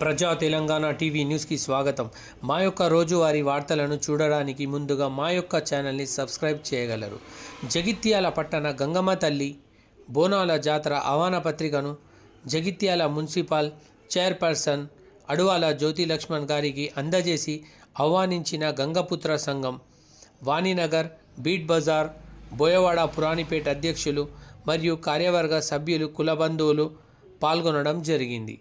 ప్రజా తెలంగాణ టీవీ న్యూస్కి స్వాగతం. మా యొక్క రోజువారీ వార్తలను చూడడానికి ముందుగా మా యొక్క ఛానల్ని సబ్స్క్రైబ్ చేయగలరు. జగిత్యాల పట్టణ గంగమ్మ తల్లి బోనాల జాతర ఆహ్వాన పత్రికను జగిత్యాల మున్సిపాల్ చైర్పర్సన్ అడువాల జ్యోతి లక్ష్మణ్ గారికి అందజేసి ఆహ్వానించిన గంగపుత్ర సంఘం వాణినగర్ బీట్ బజార్ బోయవాడ పురాణిపేట అధ్యక్షులు మరియు కార్యవర్గ సభ్యులు కులబంధువులు పాల్గొనడం జరిగింది.